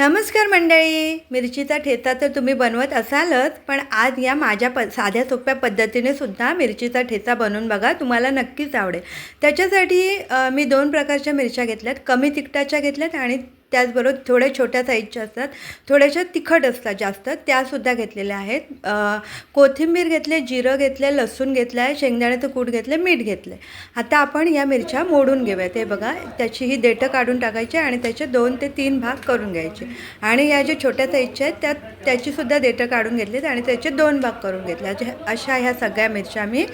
नमस्कार मंडळी. मिरचीचा ठेचा तर तुम्ही बनवत असालच पण आज या माझ्या प साध्या सोप्या पद्धतीने सुद्धा मिरचीचा ठेचा बनवून बघा तुम्हाला नक्कीच आवडेल. त्याच्यासाठी मी दोन प्रकारच्या मिरच्या घेतल्यात. कमी तिखटाच्या घेतल्यात आणि त्याचबरोबर थोड्या छोट्या साईजच्या असतात थोड्याशा तिखट असतात जास्त त्यासुद्धा घेतलेल्या आहेत. कोथिंबीर घेतले जिरं घेतले लसूण घेतलं आहे शेंगदाण्याचं कूट घेतलं मीठ घेतलं. आता आपण या मिरच्या मोडून घेऊयात. हे बघा त्याची ही देठं काढून टाकायची आणि त्याचे दोन ते तीन भाग करून घ्यायचे. आणि या ज्या छोट्या साईजच्या आहेत त्या त्याचीसुद्धा देठं काढून घेतलीत आणि त्याचे दोन भाग करून घेतले. अशा ह्या सगळ्या मिरच्या मी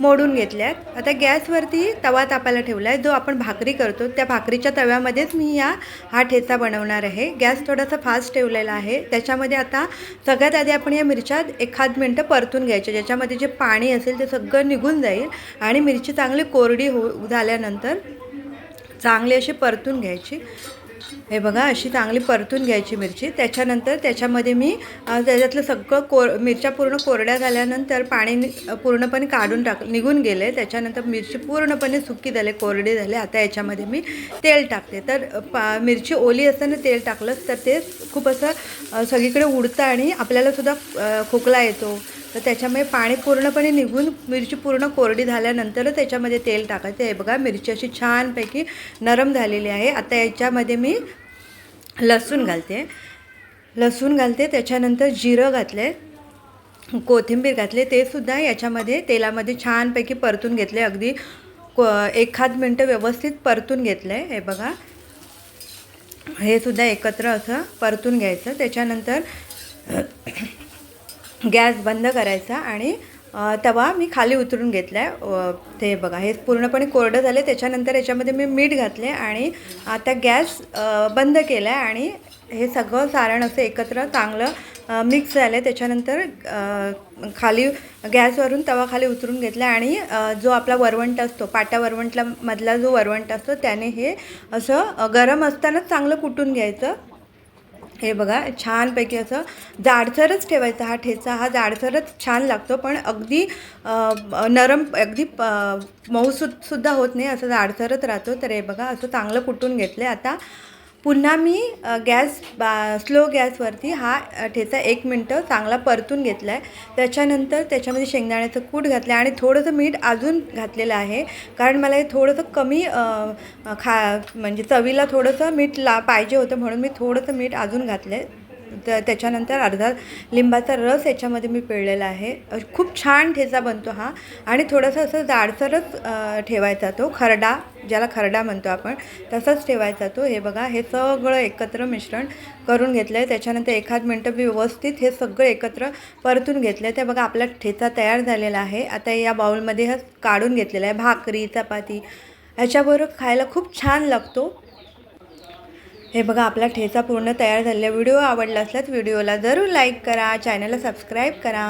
मोडून घेतल्यात. आता गॅसवरती तवा तापायला ठेवला आहे जो आपण भाकरी करतो त्या भाकरीच्या तव्यामध्येच मी या हा ठेचा बनवणार आहे. गॅस थोडासा फास्ट ठेवलेला आहे. त्याच्यामध्ये आता सगळ्यात आधी आपण या मिरच्या एखाद मिनटं परतून घ्यायच्या. ज्याच्यामध्ये जे पाणी असेल ते सगळं निघून जाईल आणि मिरची चांगली कोरडी हो झाल्यानंतर चांगली अशी परतून घ्यायची. हे बघा अशी चांगली परतून घ्यायची मिरची. त्याच्यानंतर त्याच्यामध्ये मी त्याच्यातलं सगळं कोर मिरच्या पूर्ण कोरड्या झाल्यानंतर पाणी पूर्णपणे काढून टाक निघून गेले. त्याच्यानंतर मिरची पूर्णपणे सुकी झाले कोरडी झाले. आता याच्यामध्ये मी तेल टाकते. तर पा मिरची ओली असताना तेल टाकलंच तर ते खूप असं सगळीकडे उडतं आणि आपल्यालासुद्धा खोकला येतो. तर त्याच्यामुळे पाणी पूर्णपणे निघून मिरची पूर्ण कोरडी झाल्यानंतरच त्याच्यामध्ये तेल टाकायचं. आहे बघा मिरची अशी छानपैकी नरम झालेली आहे. आता याच्यामध्ये मी लसूण घालते. लसूण घालते त्याच्यानंतर जिरं घातले कोथिंबीर घातले. ते सुद्धा याच्यामध्ये तेलामध्ये छानपैकी परतून घेतले अगदी को एखाद मिनटं व्यवस्थित परतून घेतलं आहे हे बघा. हे सुद्धा एकत्र असं परतून घ्यायचं. त्याच्यानंतर गॅस बंद करायचा आणि तवा मी खाली उतरून घेतला आहे ते बघा हे पूर्णपणे कोरडं झाले त्याच्यानंतर याच्यामध्ये मी मीठ घातले आणि आता गॅस बंद केला आहे आणि हे सगळं सारण असं एकत्र चांगलं मिक्स झालं आहे त्याच्यानंतर खाली गॅसवरून तवा खाली उतरून घेतला आणि जो आपला वरवंट असतो पाट्या वरवंटला मधला जो वरवंट असतो त्याने हे असं गरम असतानाच चांगलं कुटून घ्यायचं. हे बघा छानपैकी असं जाडसरच ठेवायचा हा ठेचा. हा जाडसरच छान लागतो पण अगदी नरम अगदी प- मऊसूद होत नाही असं जाडसरच राहतो. तर हे बघा असं चांगलं कुटून घेतलं आता पुन्हा मी गॅस बा स्लो गॅसवरती हा ठेचा एक मिनटं चांगला परतून घेतला आहे त्याच्यानंतर त्याच्यामध्ये शेंगदाण्याचं कूट घातलं आणि थोडंसं मीठ अजून घातलेलं आहे. कारण मला हे थोडंसं कमी खा म्हणजे चवीला थोडंसं मीठ ला पाहिजे होतं म्हणून मी थोडंसं मीठ अजून घातलं आहे तर त्याच्यानंतर अर्धा लिंबाचा रस याच्यामध्ये मी पिळलेला आहे. खूप छान ठेचा बनतो हा. आणि थोडंसं असं जाडसरच ठेवायचा तो खरडा ज्याला खरडा म्हणतो आपण तसंच ठेवायचा तो. हे बघा हे सगळं एकत्र मिश्रण करून घेतलं आहे त्याच्यानंतर एखाद मिनटं व्यवस्थित हे सगळं एकत्र परतून घेतलं आहे ते बघा आपला ठेचा तयार झालेला आहे. आता या बाउलमध्ये हा काढून घेतलेला आहे. भाकरी चपाती ह्याच्याबरोबर खायला खूप छान लागतो. हे बघा आपला ठेचा पूर्ण तयार झालेला व्हिडिओ आवडला असल्यास व्हिडिओला जरूर लाईक करा चॅनलला सबस्क्राईब करा.